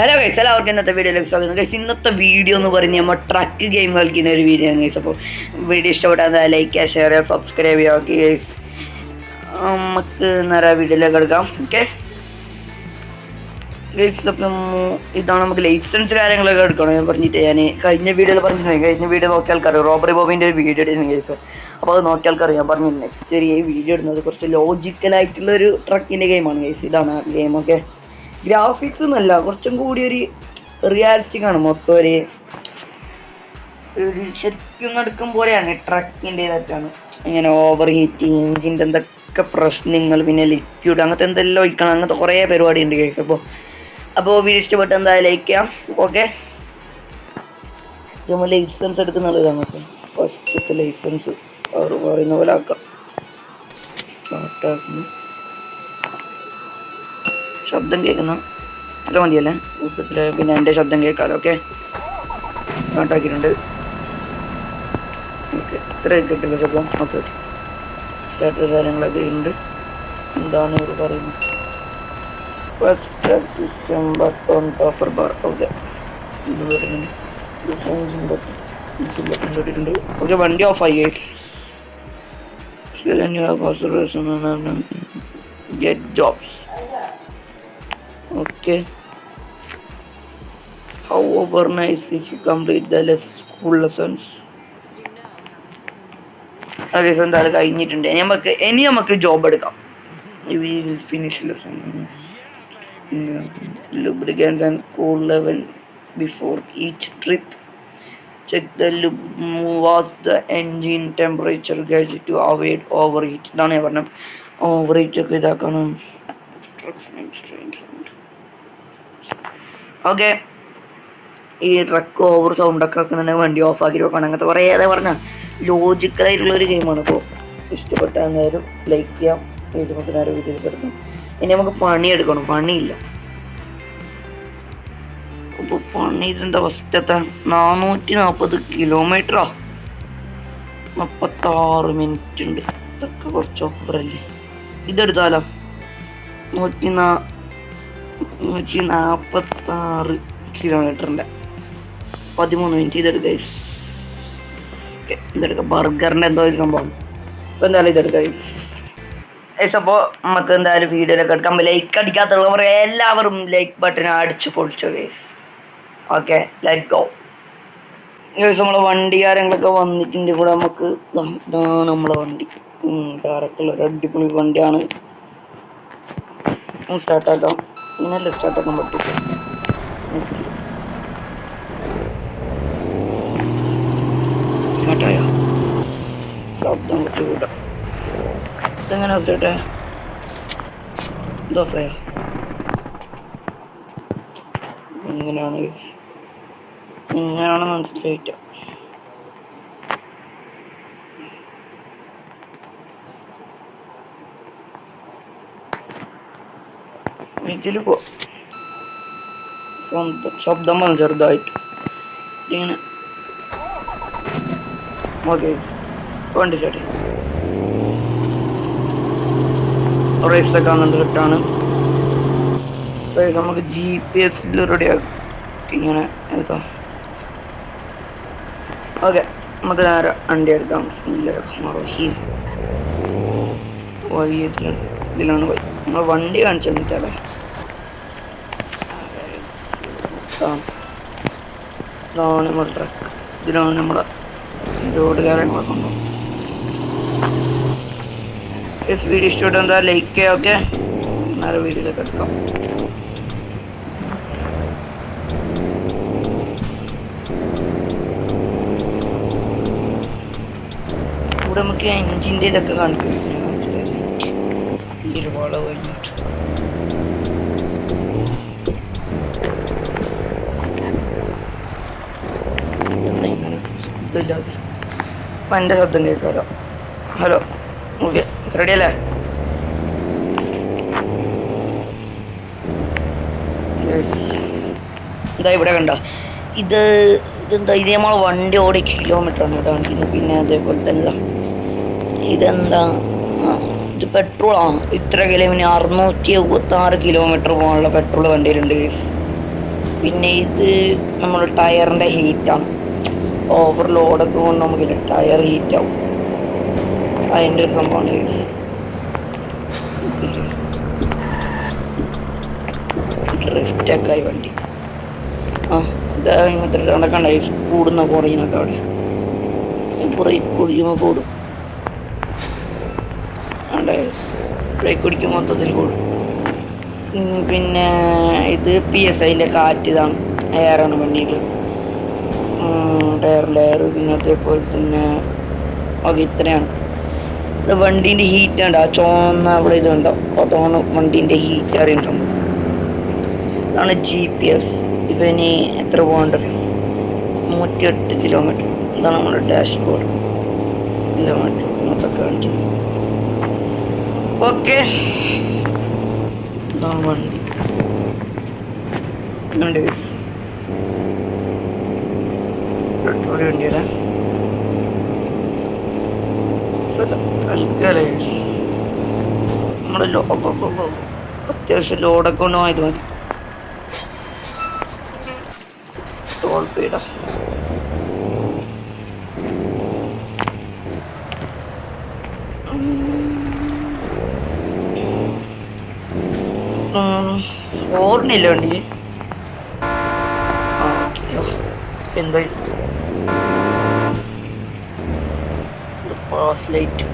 Hello guys എല്ലാവർക്കും ഇന്നത്തെ വീഡിയോയിലേക്ക് സ്വാഗതം. ഗൈസ് ഇന്നത്തെ വീഡിയോ എന്ന് പറഞ്ഞ് നമ്മൾ ട്രക്ക് ഗെയിം കളിക്കുന്ന ഒരു വീഡിയോ ആണ് ഗൈസ് അപ്പോൾ വീഡിയോ ഇഷ്ടപ്പെട്ടാൽ ലൈക്ക് ചെയ്യുക ഷെയർ ചെയ്യുക സബ്സ്ക്രൈബ് ചെയ്യുക. ഓക്കെ ഗൈസ് നമുക്ക് നേരെ വീഡിയോയിലേക്ക് എടുക്കാം. ഓക്കെ ഗൈസ് ഇതാണ് നമുക്ക് ലൈസൻസ് കാര്യങ്ങളൊക്കെ എടുക്കണം. ഞാൻ പറഞ്ഞിട്ട് ഞാൻ കഴിഞ്ഞ വീഡിയോയിൽ പറഞ്ഞിട്ടുണ്ടെങ്കിൽ കഴിഞ്ഞ വീഡിയോ നോക്കിയ ആൾക്കാർ റോബറി ബോബിന്റെ ഒരു വീഡിയോ ഇടുന്നു ഗൈസ് അപ്പോൾ അത് നോക്കിയ ആൾക്കാർ ഞാൻ പറഞ്ഞു നെക്സ്റ്റ് ഒരു വീഡിയോ ഇടുന്നത് കുറച്ച് ലോജിക്കലായിട്ടുള്ള ഒരു ട്രക്കിന്റെ ഗെയിമാണ് ഗൈസ് ഇതാണ് ഗെയിം ഒക്കെ ഗ്രാഫിക്സ് ഒന്നല്ല കുറച്ചും കൂടി ഒരു റിയാലിസ്റ്റിക് ആണ്. മൊത്തം ഒരു ശരിക്കും നടക്കും പോലെയാണ് ട്രക്കിന്റെ ഇതൊക്കെയാണ് ഇങ്ങനെ ഓവർ ഹീറ്റിങ് എഞ്ചിന്റെ എന്തൊക്കെ പ്രശ്നങ്ങൾ പിന്നെ ലിക്വിഡ് അങ്ങനത്തെ എന്തെല്ലാം ഒഴിക്കണം അങ്ങനത്തെ കുറേ പരിപാടി ഉണ്ട് കേസ് അപ്പോൾ അപ്പോൾ വീഡിയോ ഇഷ്ടപ്പെട്ട എന്തായാലും ലൈക്ക് ഓക്കെ നമ്മൾ ലൈസൻസ് എടുക്കുന്നുള്ളത് നമുക്ക് ഫസ്റ്റത്തെ ലൈസൻസ് അവർ പറയുന്ന പോലെ ആക്കാം. സ്റ്റാർട്ടാക്കുന്നു ശബ്ദം കേൾക്കുന്നു. അത്ര മതിയല്ലേ? കൂട്ടത്തിൽ പിന്നെ എന്റെ ശബ്ദം കേൾക്കാമല്ലോ ഓക്കെ? സ്റ്റാർട്ടാക്കിയിട്ടുണ്ട് ഓക്കെ ഇത്ര കിട്ടില്ല ശബ്ദം? Okay okay. സ്റ്റാർട്ടർ കാര്യങ്ങളൊക്കെ ഉണ്ട്. എന്താണ് ഇവർ പറയുന്നത്? First system button paper bar okay. ഇത് വരുന്നുണ്ട്. ഓക്കെ വണ്ടി ഓഫ് ആയി. Get jobs okay however nice if you complete the school lessons അതെ എന്തായാലും കഴിഞ്ഞിട്ടുണ്ട് നമുക്ക് ഇനി നമുക്ക് ജോബ് എടുക്കാം we will finish lesson lubricant and cool level before each trip check the lub was the engine temperature gauge to avoid overheat ഇതാണ് ഞാൻ പറഞ്ഞത് ഓവർഹീറ്റ് ഒക്കെ ഇതാക്കണം ഓക്കെ. ഈ ട്രക്ക് ഓവർ സൗണ്ട് ഒക്കെ ആക്കുന്നുണ്ടെങ്കിൽ വണ്ടി ഓഫ് ആക്കി വെക്കണം. അങ്ങനത്തെ കുറേ ഏതാ പറഞ്ഞ. ലോജിക്കലായിട്ടുള്ള ഒരു ഗെയിമാണ് ഇപ്പോൾ ഇഷ്ടപ്പെട്ട എന്തായാലും ലൈക്ക് ചെയ്യാം. നമുക്ക് നേരെ വീട്ടിൽ കിടക്കും. ഇനി നമുക്ക് പണി എടുക്കണം. പണിയില്ല. അപ്പോൾ പണി ഇതെന്താ ഫസ്റ്റത്തെ നാനൂറ്റി നാൽപ്പത് കിലോമീറ്ററോ മുപ്പത്താറ് മിനിറ്റ് ഉണ്ട്. ഇതൊക്കെ കുറച്ച് ഓഫറല്ലേ ഇതെടുത്താലോ? നൂറ്റി നാ നൂറ്റി നാൽപ്പത്തി ആറ് കിലോമീറ്ററിന്റെ പതിമൂന്ന് മിനിറ്റ് ഇതെടുക്കുക ഇതെടുക്കുക ബർഗറിന്റെ എന്തോ ഒരു സംഭവം. അപ്പോൾ എന്തായാലും ഇതെടുക്കുക ഗൈസ് അപ്പോൾ നമുക്ക് എന്തായാലും വീഡിയോയിലൊക്കെ എടുക്കാം. ലൈക്ക് അടിക്കാത്തുള്ളവർ എല്ലാവരും ലൈക്ക് ബട്ടൺ അടിച്ച് പൊളിച്ചോ guys okay let's go guys നമ്മളെ വണ്ടി കാര്യങ്ങളൊക്കെ വന്നിട്ടുണ്ട്. ഇവിടെ നമുക്ക് ഇതാണ് നമ്മളെ വണ്ടി. കാരക്കുള്ള ഒരു അടിപൊളി വണ്ടിയാണ്. സ്റ്റാർട്ടാക്കാം ഇങ്ങനല്ലേ സ്റ്റാർട്ടൊക്കെ സ്റ്റാർട്ടായോ കൂട്ടാം ഇതെങ്ങനെ സ്റ്റാർട്ടായ ഇതോഫായോ ഇങ്ങനെയാണ്. ഇങ്ങനെയാണ് മനസ്സിലായിട്ട്. ഇതിൽ പോ. സ്വന്തം ശബ്ദം വന്നു ചെറുതായിട്ട്. ഇങ്ങനെ. ഓക്കെ വണ്ടി ചേട്ടി റേസ് ഒക്കെ അങ്ങോട്ട് കിട്ടാണ് നമുക്ക് ജി പി എസിൽ റെഡിയാക്കി ഇങ്ങനെ ഇതാ ഓക്കെ നമുക്ക് നേരെ വണ്ടി എടുക്കാം. ഇതിലാണ്. വഴി നമ്മൾ വണ്ടി കാണിച്ചു തന്നിട്ടല്ലേ? ഇതാണ് നമ്മുടെ ട്രക്ക് ഇതിലാണ് നമ്മുടെ റോഡ് കാര്യങ്ങളൊക്കെ എസ് വീഡിയോ ഇഷ്ടപ്പെട്ട എന്താ ലൈക്ക് ചെയ്യുക ഓക്കെ നേരെ വീഡിയോ എടുക്കാം. ഇവിടെ നമുക്ക് എഞ്ചിന്റെ ഇതൊക്കെ കാണിക്കും ഈ ഒരു വളവ് കഴിഞ്ഞിട്ട് എന്റെ ശബ്ദം കേൾക്കാമല്ലോ. ഹലോ ഓക്കെ റെഡി അല്ലേ ഇതാ ഇവിടെ കണ്ട? ഇത് ഇതെന്താ ഇത് നമ്മൾ വണ്ടി ഓടി കിലോമീറ്റർ ആണ് കേട്ടോ. പിന്നെ അതേപോലെ തന്നെ ഇതെന്താ? ഇത് പെട്രോൾ ആണ് ഇത്ര കിലോമീറ്റർ അറുന്നൂറ്റി എഴുപത്തി ആറ് കിലോമീറ്റർ പോകാനുള്ള പെട്രോൾ വണ്ടിയിലുണ്ട്. പിന്നെ ഇത് നമ്മുടെ ടയറിന്റെ ഹീറ്റാണ് ഓവർലോഡൊക്കെ കൊണ്ട് നമുക്ക് ടയർ ഹീറ്റ് ആവും. അതിന്റെ ഒരു സംഭവമാണ് ഡ്രിഫ്റ്റൊക്കെ ആയി വണ്ടി. ആ ഇതാ ഇങ്ങനത്തെ കണക്കണ്ടായി കൂടുന്ന കുറയുന്നൊക്കെ അവിടെ. കുറേ കുടിക്കുമ്പോൾ കൂടും. ബ്രേക്ക് പിടിക്കും മൊത്തത്തിൽ കൂടും പിന്നെ ഇത് പി എസ് ഐന്റെ കാറ്റ് ഇതാണ്. എയറാണ് വണ്ടിയിൽ ടയറിന്റെ എയർ പിന്നെ അതേപോലെ തന്നെ ഓക്കെ ഇത്രയാണ്. ഇത് വണ്ടീന്റെ ഹീറ്റ് ഉണ്ട് ആ ചുവന്ന അവിടെ ഇതുണ്ടോ അതാണ് വണ്ടീന്റെ ഹീറ്റ് അറിയുന്ന സംഭവം? ഇതാണ് ജി പി എസ് ഇവന് എത്ര പോകേണ്ടത്? നൂറ്റിയെട്ട് കിലോമീറ്റർ ഇതാണ് നമ്മുടെ ഡാഷ്ബോർഡ് കിലോമീറ്റർ മൊത്തം കാണിക്കുന്നത്. ഓക്കെ. വണ്ടി. guys. പെട്രോൾ തൽക്കാലം guys. നമ്മുടെ ലോക്കൊക്കെ അത്യാവശ്യം ലോഡൊക്കെ കൊണ്ട് ആയത് മതി. ടോൾ ഓർമ്മയില്ല വണ്ടി എന്താ പാസ് ലൈറ്റ്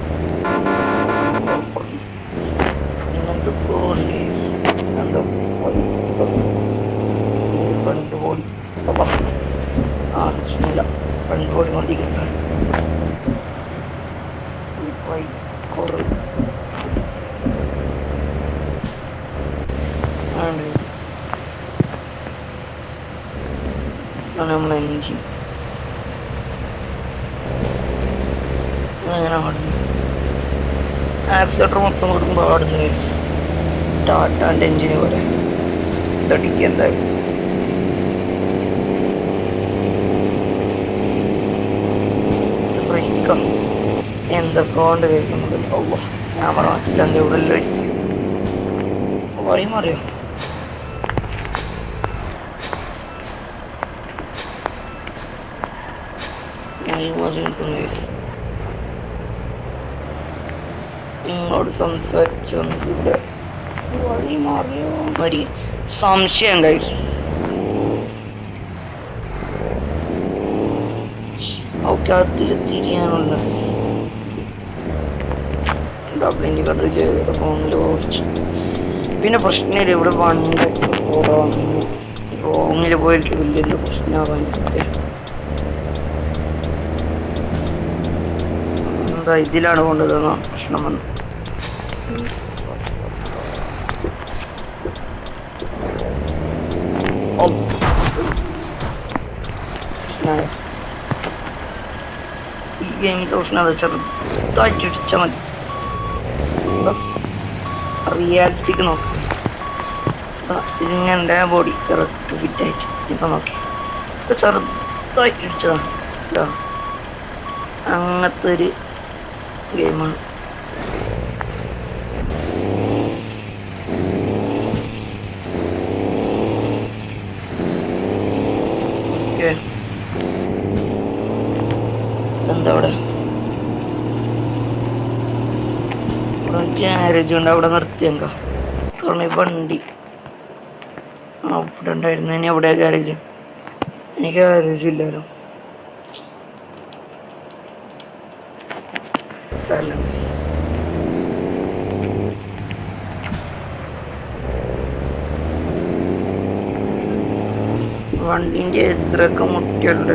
പിന്നെന്ത് പോകണ്ടേ എന്താ പണ്ട് പോയി. ആ പ്രശ്നമില്ല പണ്ട് പോയി മതി. കുറവ് ആണ് അതാണ് നമ്മളെ എൻജിൻ അങ്ങനെ പാടുന്നു ആക്സിലേറ്റർ മൊത്തം കൊടുക്കുമ്പോൾ പാടുന്നു ടാറ്റാന്റെ എഞ്ചിന് പോലെ. ഇതടിക്കുക എന്തായാലും. എന്തൊക്കെ കൊണ്ട് ഞാൻ ക്യാമറ മാറ്റില്ല എന്താ ഇവിടെ വഴി മാറിയോ? നിങ്ങളോട് സംസാരിച്ചൊന്നുമില്ല. വഴി മാറിയോ? മരി സംശയം ഓക്കെ അതിൽ തിരിയാനുള്ള ഡബ്ലിന്റെ കടയിൽ റോങ്ങിൽ കുറച്ച് പിന്നെ പ്രശ്നമില്ല ഇവിടെ വണ്ടി റോങ്ങിൽ പോയിട്ട് വലിയ പ്രശ്നമാവാൻ എന്താ ഇതിലാണ് കൊണ്ടുവന്ന പ്രശ്നം വന്നു ഈ ഗെയിമിന്റെ ഉഷ്ണത ചെറുതായിട്ട് ഇടിച്ചാൽ മതി. റിയാലിറ്റിക്ക് നോക്കാം. ഇതിങ്ങനെ ബോഡി കറക്റ്റ് ഫിറ്റ് ആയിട്ട് ഇപ്പൊ നോക്കി. ചെറുതായിട്ട് ഇടിച്ചതാണ്. അങ്ങനത്തെ ഒരു ഗെയിമാണ്. അവിടെ? ഇവിടെ ഉണ്ട്? അവിടെ നിർത്തിയങ്ക കാരണം വണ്ടി. അവിടെ ഉണ്ടായിരുന്നു ഇനി അവിടെ ഗ്യാരേജ് എനിക്ക് ഗ്യാരേജ് ഇല്ലല്ലോ സ്ഥലം വണ്ടിന്റെ എത്രയൊക്കെ മുട്ടിയുള്ളത്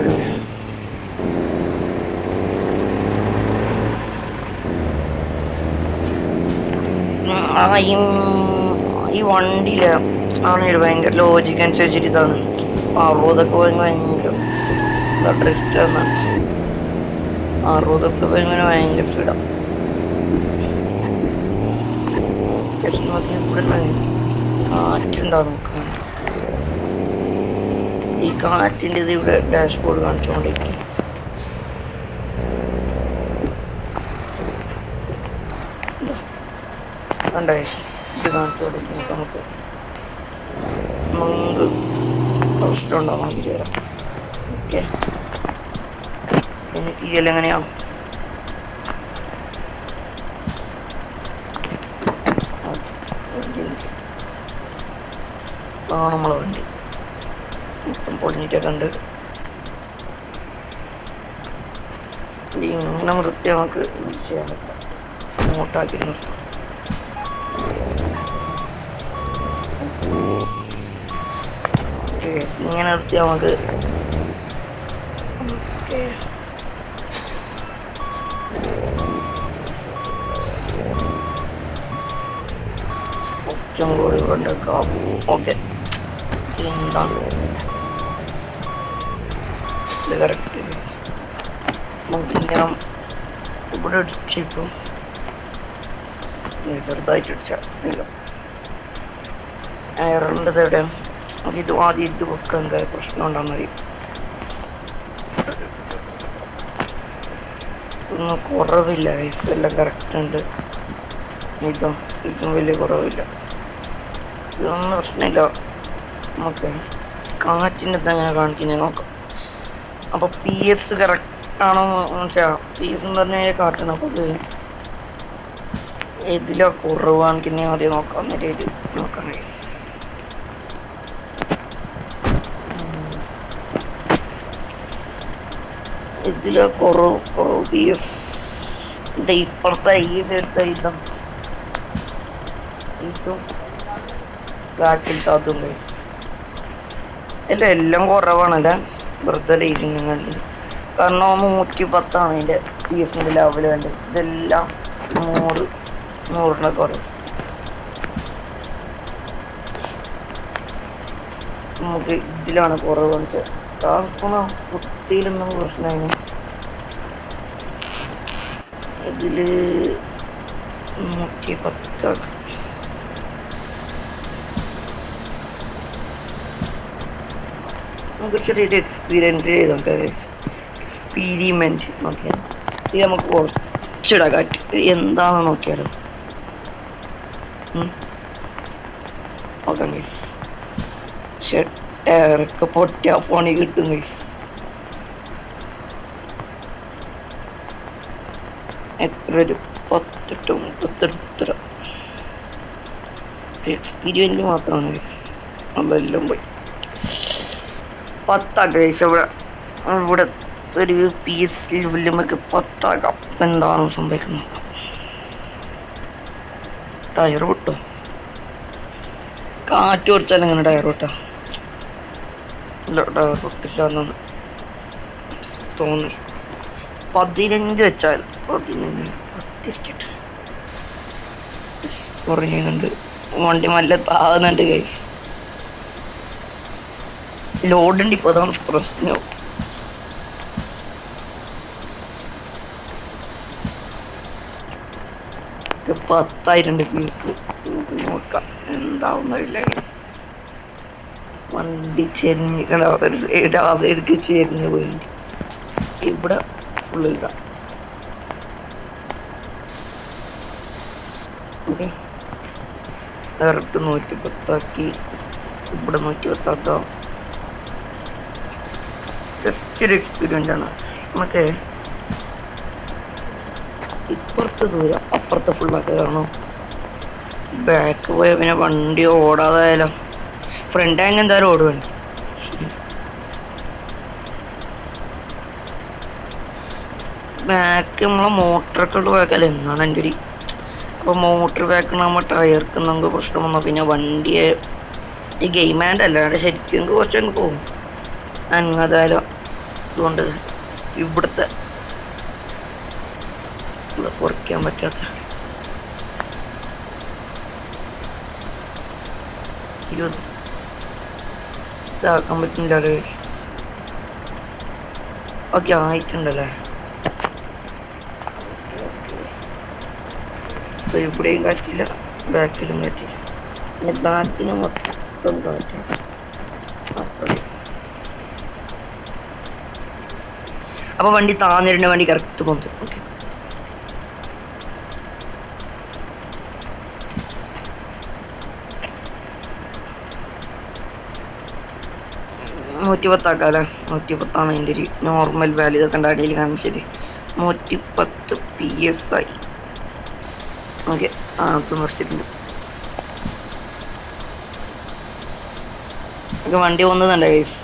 ആ ഈ വണ്ടിയില ആണ് ഒരു ഭയങ്കര ലോജിക്ക് അനുസരിച്ചിട്ട് ഇതാണ്. പോയെങ്കിൽ ഭയങ്കര ഡ്രിഫ്റ്റ് എന്നാണ് അറുപതൊക്കെ വരുമ്പോൾ ഭയങ്കര സ്പീഡാണ് കാറ്റുണ്ടാവും നമുക്ക്. ഈ കാറ്റിന്റെ ഇത് ഇവിടെ ഡാഷ്ബോർഡ് കാണിച്ചുകൊണ്ടിരിക്കും കണ്ടേ? ഇത് കാണിച്ചുകൊണ്ടിരിക്കും നമുക്ക്. നമുക്ക് നോക്കി തരാം. ഓക്കെ. കീഴൽ എങ്ങനെയാണ് ആ നമ്മളെ വണ്ടി. മൊത്തം പൊളിഞ്ഞിട്ടൊക്കെ ഉണ്ട് ഇങ്ങനെ വൃത്തി നമുക്ക് ചെയ്യാൻ പറ്റാം. സ്മൂട്ടാക്കി നിർത്താം. ഇങ്ങനെ നിർത്തി നമുക്ക് Okay. കുറച്ചും കൂടി കൊണ്ടേക്കാം ഓക്കെ. എന്താണ് ഇവിടെ അടിച്ചിപ്പം ചെറുതായിട്ട് അടിച്ചില്ല എയറിന്റെ എവിടെ ഇത് ആദ്യം ഇത് വെക്കുക എന്താ പ്രശ്നം ഉണ്ടാകുന്ന മതി ഒന്നും എല്ലാം കറക്റ്റ് ഉണ്ട്. ഇതോ ഇതും വലിയ കുറവില്ല. ഇതൊന്നും പ്രശ്നമില്ല. നമുക്ക് കാറ്റിന്റെ തന്നെ കാണിക്കുന്നത് നോക്കാം അപ്പോൾ പി എസ് കറക്റ്റ് ആണോ മനസ്സിലാ പി എസ് എന്ന് പറഞ്ഞാൽ കാറ്റാണ് അപ്പോൾ ഇത് ഇതിലോ കുറവ് കാണിക്കുന്ന ആദ്യം നോക്കാം എന്നിട്ട് നോക്കാം ഇതിലാ കുറവ് കുറവ് പി എസ് ഇപ്പുറത്തെ ഈ സൈഡത്തെ ഇതും. ഇതും ബാക്കിലത്തെ അതും ഗൈസ് അല്ല എല്ലാം കുറവാണല്ലേ? വെറുതെ റേറ്റിംഗ് കണ്ടത് കാരണം നൂറ്റി പത്താണ് അതിന്റെ പി എസിന്റെ ലെവൽ വേണ്ടത് ഇതെല്ലാം നൂറ് നൂറിന്റെ കുറവ് നമുക്ക് ഇതിലാണ് കുറവ് കാണിച്ചത് കുത്തിയിലൊന്നും പ്രശ്നമായി ഇതിൽ നൂറ്റി പത്ത് നമുക്ക് ചെറിയൊരു എക്സ്പീരിയൻസ് ചെയ്ത് നോക്കാം. എക്സ്പീരിമെന്റ് നോക്കിയാൽ ഇത് നമുക്ക് കുറച്ചിടാം കാറ്റ് എന്താണെന്ന് നോക്കിയാലും? നോക്കാം ഗൈസ് ഷെട്ടൊക്കെ പൊട്ടിയ ഫോണിൽ കിട്ടും ഗൈസ് എത്ര ഒരു പത്തെട്ട് മുപ്പത്തെട്ട് എക്സ്പീരിയൻസ് മാത്രമാണ് ഗൈസ് അതെല്ലാം പോയി. പത്താക്കാം ഗൈസ് ഇവിടെ. ഇവിടെ ഒരു പി എസ് ലെവലിൽ നമുക്ക് പത്താക്കാം എന്താണ് സംഭവിക്കുന്നത്? ടയർ വിട്ടോ കാറ്റ് കുറച്ചാൽ എങ്ങനെ ടയർ വിട്ടോ ഇല്ല ടയർ വിട്ടില്ല എന്നാണ് തോന്നി. പതിനഞ്ച് വെച്ചാൽ പതിനഞ്ച് പത്തിട്ട് കുറഞ്ഞുണ്ട് വണ്ടി നല്ല താകുന്നുണ്ട് കൈസ് ലോഡുണ്ട് ഇപ്പൊ അതാണ് പ്രശ്നം. പത്തായിരം പീസ് നോക്കാം. എന്താവുന്നില്ല വണ്ടി ചെരിഞ്ഞ് ഒരു സൈഡ് ആ സൈഡിക്ക് ചെരിഞ്ഞ് പോയി. ഇവിടെ ഉള്ളില്ല നൂറ്റി പത്താക്കി ഇവിടെ നൂറ്റി പത്താക്കാം ജസ്റ്റ് ഒരു എക്സ്പീരിയൻസ് ആണ്. നമുക്ക് ഇപ്പുറത്ത് ദൂരം അപ്പുറത്ത് ഫുള്ളൊക്കെ കാണും. ബാക്ക് പോയ പിന്നെ വണ്ടി ഓടാതായാലോ ഫ്രണ്ട് ആങ് എന്തായാലും ഓടുവണ്ടി ബാക്ക് നമ്മളെ മോട്ടറൊക്കെ ഉള്ള ബാക്കല്ല എന്നാണ് എന്റെ ഒരു അപ്പോൾ മോട്ടർ ബാക്ക് നമ്മൾ ടയർക്ക് നമുക്ക് പ്രശ്നം വന്നു പിന്നെ വണ്ടിയെ ഈ ഗെയിം ആൻഡ് അല്ലാണ്ട് ശരിക്കും കുറച്ചങ്ങ് പോകും. അങ്ങതായാലും അതുകൊണ്ട് ഇവിടുത്തെ ഇവിടെ കുറയ്ക്കാൻ പറ്റാത്ത ഇരുപത്. ഇതാക്കാൻ പറ്റുന്നില്ല ഓക്കെ ആയിട്ടുണ്ടല്ലേ? ഇപ്പൊ ഇവിടെയും കാറ്റില്ല ബാക്കിലും കാറ്റില്ല. പിന്നെ ബാക്കിന് മൊത്തം കാറ്റ്. അപ്പൊ വണ്ടി താന്നിരുന്ന വണ്ടി കറക്റ്റ് പോകുന്നത് ഓക്കെ നൂറ്റി പത്താക്കാം നൂറ്റി പത്താണ് എന്റെ ഒരു നോർമൽ വാല്യൂ ഇതൊക്കെ ഉണ്ട് അടിയിൽ കാണിച്ചത്? നൂറ്റി പത്ത് പി എസ് ഐ ഓക്കെ ആ അത് നിർത്തിയിട്ടുണ്ട് വണ്ടി പോകുന്നതുണ്ട് ഗൈസ്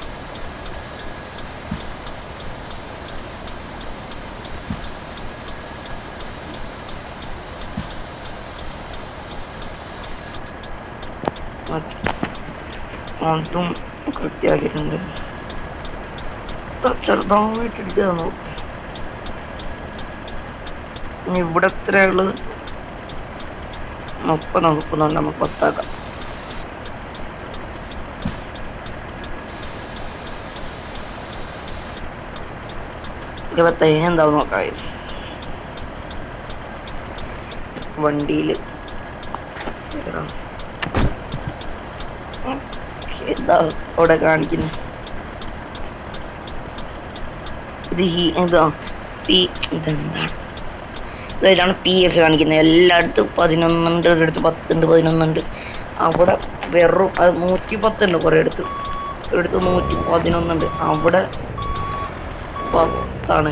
അതും കൃത്യമാക്കിയിട്ടുണ്ട്. ഇത്ര ചെറുതായിട്ട് ഇടിക്കുക നോക്കി ഇനി ഇവിടെ എത്രയുള്ളത് മുപ്പത് മുപ്പതുകൊണ്ട് നമുക്ക് പത്താക്കാം. ഇരുപത്തയ്യ എന്താവും നോക്കാം. വണ്ടിയിൽ എന്താ അവിടെ കാണിക്കുന്നു. ഇത് ഈ എന്താ പി ഇതെന്താണ് ഇതാണ് പി എസ് കാണിക്കുന്നത്. എല്ലായിടത്തും പതിനൊന്നുണ്ട് ഒരിടത്ത് പത്തുണ്ട് പതിനൊന്നുണ്ട്. അവിടെ വെറും അത് നൂറ്റി പത്തുണ്ട് കുറേ അടുത്ത് ഒരിടത്ത് നൂറ്റി പതിനൊന്നുണ്ട് അവിടെ പത്താണ്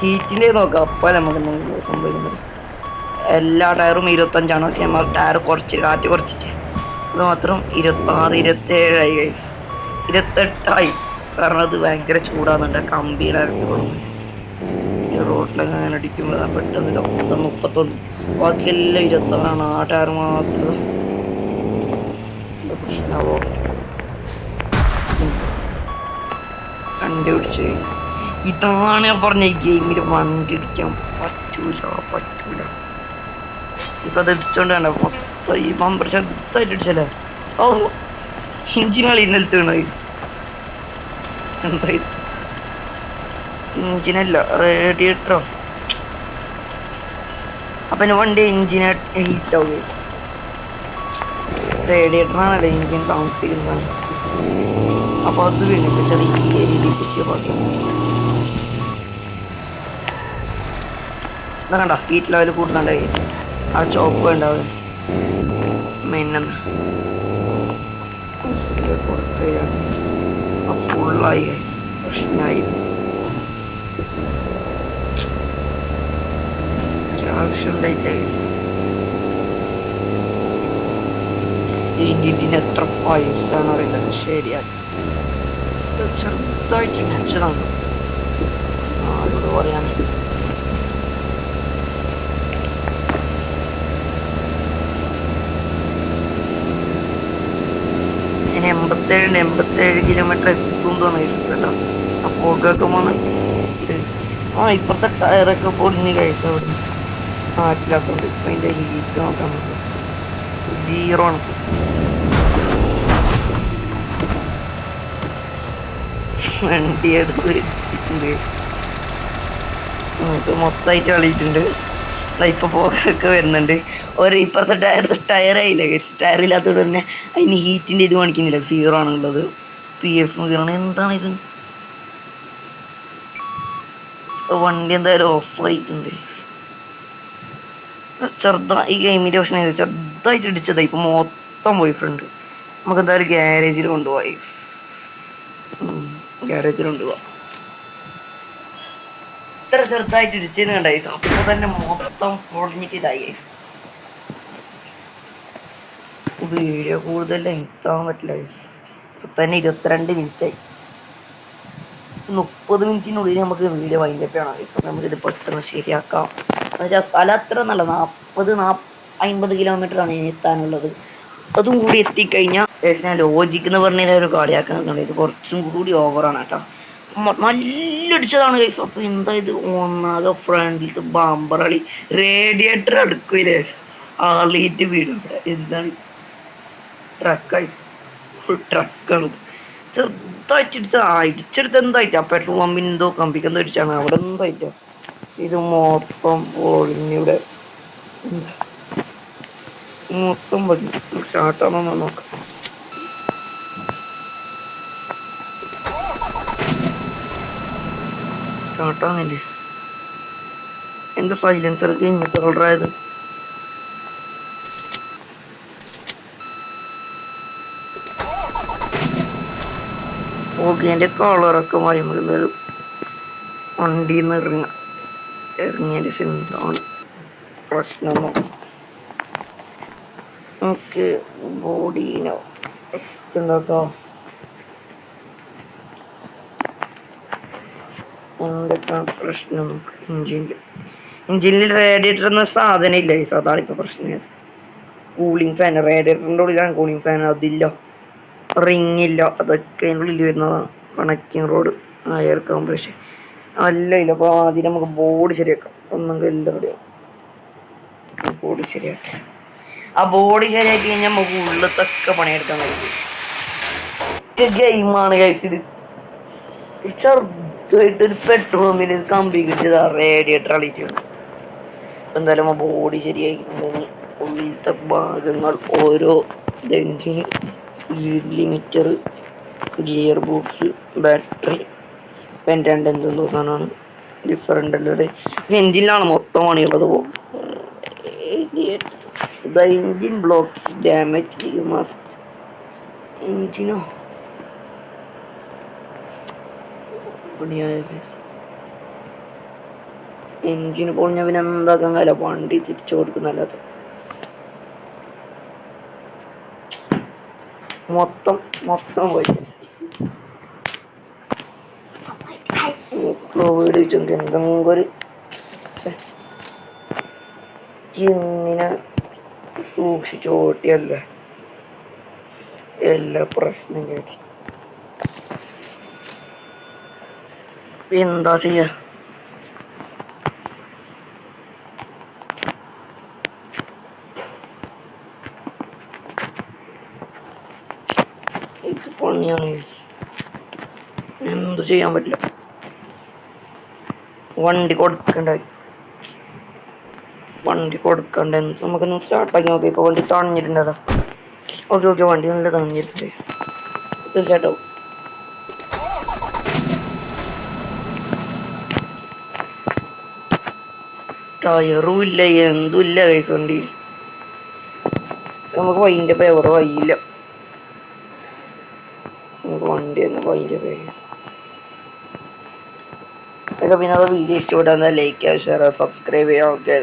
ഹീറ്റിന്റെ നോക്കാം അപ്പം നമുക്ക് എന്തെങ്കിലും സംഭവിക്കുന്നത്. എല്ലാ ടയറും ഇരുപത്തഞ്ചാണ്. പക്ഷേ നമ്മൾ ടയർ കുറച്ച് കാറ്റ് കുറച്ചിട്ട്. മാത്രം ഇരുപത്താറ് ഇരുപത്തേഴായി ഗൈസ് ഇരുപത്തെട്ടായി. കാരണം അത് ഭയങ്കര ചൂടാകുന്നുണ്ട് കമ്പിയുടെ ഇറക്കി റോഡിലൊക്കെ അങ്ങനെ അടിക്കുമ്പോൾ പെട്ടെന്ന് മൊത്തം മുപ്പത്തൊന്ന്. ബാക്കിയെല്ലാം ഇരുപത്താറാണ്. ആ ടയർ മാത്രം പ്രശ്നമാവോ കണ്ടുപിടിച്ച് ഇതാണ് ഞാൻ പറഞ്ഞ ഈ ഗെയിമിൽ വണ്ടി പറ്റൂല പറ്റൂല. ഇപ്പൊ അത് ഇടിച്ചോണ്ട് വേണ്ട ഈ ബമ്പർ ശബ്ദമായിട്ട് അടിച്ചല്ലേ? ഓ ഇഞ്ചിനാൾ ഇന്നലത്തെ ഗൈസ് എന്താ ഇത് ഇഞ്ചിനല്ല റേഡിയേറ്ററോ അപ്പൊ വണ്ടി എഞ്ചിന് ഹീറ്റ് ആവും റേഡിയേറ്ററാണല്ലേ എഞ്ചിൻ താമസിക്കുന്നത്. അപ്പൊ അത് കഴിഞ്ഞിട്ട് ചെറിയ രീതിയിൽ കിട്ടിയ ഇതാ കണ്ട ഹീറ്റ് ലെവൽ കൂടുന്നുണ്ടായി ആ ചോപ്പ് ഉണ്ടാവും മിന്നുന്ന ഫുള്ളായി പ്രശ്നമായി ആവശ്യമുണ്ടായില്ല ഇതിന് എത്ര പൈസയാണ് അറിയില്ല ശരിയാക്കി ഇത് ചെറുതായിട്ട് ഇടിച്ചതാണ് ആരോട് പറയാൻ ഇനി എൺപത്തേഴിന് എൺപത്തേഴ് കിലോമീറ്റർ എത്തും തോന്നുന്നു കേട്ടോ. ആ ആ ഇപ്പത്തെ ടയറൊക്കെ പൊളിഞ്ഞ് കഴിച്ചു അവിടെ. നാട്ടിലാത്തോണ്ട് ഇപ്പൊ അതിന്റെ ഹീറ്റ് നോക്കാൻ പറ്റും സീറോ ആണ്. വണ്ടി എടുത്ത് വെച്ചിട്ടുണ്ട്. ഇപ്പൊ മൊത്തമായിട്ട് കളിയിട്ടുണ്ട് ഇപ്പൊ പോകൊക്കെ വരുന്നുണ്ട്. ഒരു ഇപ്പുറത്തെ ടയർ ടയർ ഇല്ലാത്തതുകൊണ്ട് തന്നെ അതിന് ഹീറ്റിന്റെ ഇത് കാണിക്കുന്നില്ല. സീറോ ആണുള്ളത്. പി എഫ് സീറോ എന്താണ് ഇത്? വണ്ടി എന്തായാലും ഓഫ് ആയിട്ടുണ്ട്. ചെറുതാ ഈ ഗെയിമിന്റെ പ്രശ്നം ഇത് ചെറുതായിട്ട് ഇടിച്ചതായി ഇപ്പം മൊത്തം പോയി ഫ്രണ്ട് നമുക്ക് എന്തായാലും ഗ്യാരേജിൽ കൊണ്ടുപോയി ഗ്യാരേജിൽ കൊണ്ടുപോവാം. ഇത്ര ചെറുതായിട്ട് ഇടിച്ചതിന് കണ്ടായി അപ്പൊ തന്നെ മൊത്തം പൊളിഞ്ഞിട്ട് ഇതായി വീഡിയോ കൂടുതൽ ലെങ്ത് ആവാൻ പറ്റില്ല ഇപ്പം തന്നെ ഇരുപത്തിരണ്ട് മിനിറ്റായി മുപ്പത് മിനിറ്റിനുള്ളിൽ നമുക്ക് വീഡിയോ വൈൻഡപ്പ് ചെയ്യണം നമുക്കിത് പെട്ടെന്ന് ശരിയാക്കാം. എന്നുവെച്ചാൽ സ്ഥലം അത്ര നല്ല നാൽപ്പത് നാ അമ്പത് കിലോമീറ്റർ ആണ് ഇനി എത്താനുള്ളത്. അതും കൂടി എത്തിക്കഴിഞ്ഞാൽ ഞാൻ ലോജിക് എന്ന് പറഞ്ഞ ഒരു കളിയാക്കുന്നുണ്ട് ഇത് കുറച്ചും കൂടി ഓവറാണ് കേട്ടോ. മ- നല്ല അടിച്ചതാണ് കൈസ് അപ്പൊ എന്താ ഇത്? ഒന്നാകെ ഫ്രണ്ടിലത്തെ ബാമ്പർ കളി റേഡിയേറ്റർ അടുക്കില്ലേ ആളിയിട്ട് വീടും എന്താണ് ട്രക്കായി ഫുൾ ട്രക്കാണ് ചെറുതായിട്ട് എന്തായിട്ട് ആ പെട്രോൾ പമ്പിന് എന്തോ കമ്പിക്ക് എന്തോ ഇടിച്ചാണ്. അവിടെ എന്തായിട്ടാ? ഇത് മൊത്തം പൊളിഞ്ഞിവിടെ മൊത്തം പൊളിഞ്ഞു. സ്റ്റാർട്ടാണോ നോക്കാം. സ്റ്റാർട്ടാകുന്നില്ലേ സൈലൻസർ സൈലൻസർക്ക് ഇങ്ങനത്തെ കളറായത് പുകേന്റെ കളറൊക്കെ എന്തായാലും വണ്ടിയിൽ നിന്ന് ഇറങ്ങ ഇറങ്ങിയതിന്റെ ശേഷം എന്താണ് പ്രശ്നം നമുക്ക് ബോഡീനോ എന്താക്കോ എന്തൊക്കെയാണ് പ്രശ്നം നോക്ക് എഞ്ചിനിൽ എഞ്ചിനിൽ റേഡിയേറ്റർ എന്ന സാധനം ഇല്ല അതാണ് ഇപ്പൊ പ്രശ്നം കൂളിംഗ് ഫാൻ റേഡിയേറ്ററിന്റെ ഉള്ളിലാണ് കൂളിംഗ് ഫാൻ അതില്ല. റിങ് ഇല്ല അതൊക്കെ അതിന്റെ ഉള്ളിൽ വരുന്നതാണ് കണക്റ്റിംഗ് റോഡ് എയർ കംപ്രഷൻ അല്ല ഇല്ല. അപ്പോൾ ആദ്യം നമുക്ക് ബോർഡ് ശരിയാക്കാം. ഒന്നെങ്കിൽ എല്ലാവരുടെയും ബോർഡ് ശരിയാക്കാം. ആ ബോർഡ് ശരിയാക്കി കഴിഞ്ഞാൽ നമുക്ക് ഉള്ളത്തൊക്കെ പണിയെടുക്കാൻ കഴിയും. ഗെയിമാണ് കഴിച്ചത് ചെറുതായിട്ട് പെട്രോൾ കമ്പി ആ റേഡിയേറ്റർ അളിയിട്ടുണ്ട്. എന്തായാലും ആ ബോഡി ശരിയാക്കിയിട്ടുണ്ടെങ്കിൽ ഉള്ളിലത്തെ ഭാഗങ്ങൾ ഓരോ എഞ്ചിന് speed limiter gear box battery pen രണ്ട് എന്തെന്തോ സാധനമാണ്. ഡിഫറന്റ് അല്ലേ എഞ്ചിനിലാണ് മൊത്തം പണിയുള്ളത്. The engine block damage you must എഞ്ചിനോ പണിയായത്. എഞ്ചിന് പൊളിഞ്ഞ പിന്നെ എന്താക്കാൻ കാല? വണ്ടി തിരിച്ചു കൊടുക്കുന്നല്ലാതെ മൊത്തം മൊത്തം പോയി. വീട് ചോദിച്ചു എന്തെങ്കിലും ഒരു സൂക്ഷിച്ച് ഓട്ടിയല്ലേ? എല്ലാ പ്രശ്നം കേട്ടി. എന്താ ചെയ്യാ? എന്ത് ചെയ്യാൻ പറ്റില്ല. വണ്ടി കൊടുക്കണ്ട? വണ്ടി കൊടുക്കണ്ട നമുക്കൊന്ന് സ്റ്റാർട്ടാക്കി നോക്കി. ഇപ്പൊ വണ്ടി തണിഞ്ഞിട്ടുണ്ടല്ലോ. ഓക്കെ ഓക്കെ വണ്ടി നല്ല തണഞ്ഞിട്ടുണ്ട്. തീർച്ചയായിട്ടും. ടയറും ഇല്ല എന്തും ഇല്ല കൈസ് വണ്ടി. നമുക്ക് വൈന്റെ പേവർ വയ്യില്ല നമുക്ക് വണ്ടി തന്നെ വൈന്റെ പേര് അതൊക്കെ പിന്നെ വീഡിയോ ഇഷ്ടപ്പെട്ടാൽ ലൈക്ക് ചെയ്യുക ഷെയർ സബ്സ്ക്രൈബ് ചെയ്യാം ഓക്കെ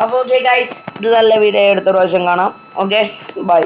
അപ്പോൾ ഓക്കെ ഗൈസ് ഇത് നല്ല വീഡിയോ എടുത്ത പ്രാവശ്യം കാണാം. Okay bye